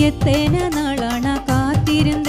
എത്തേന നാളാണ് കാത്തിരുന്ന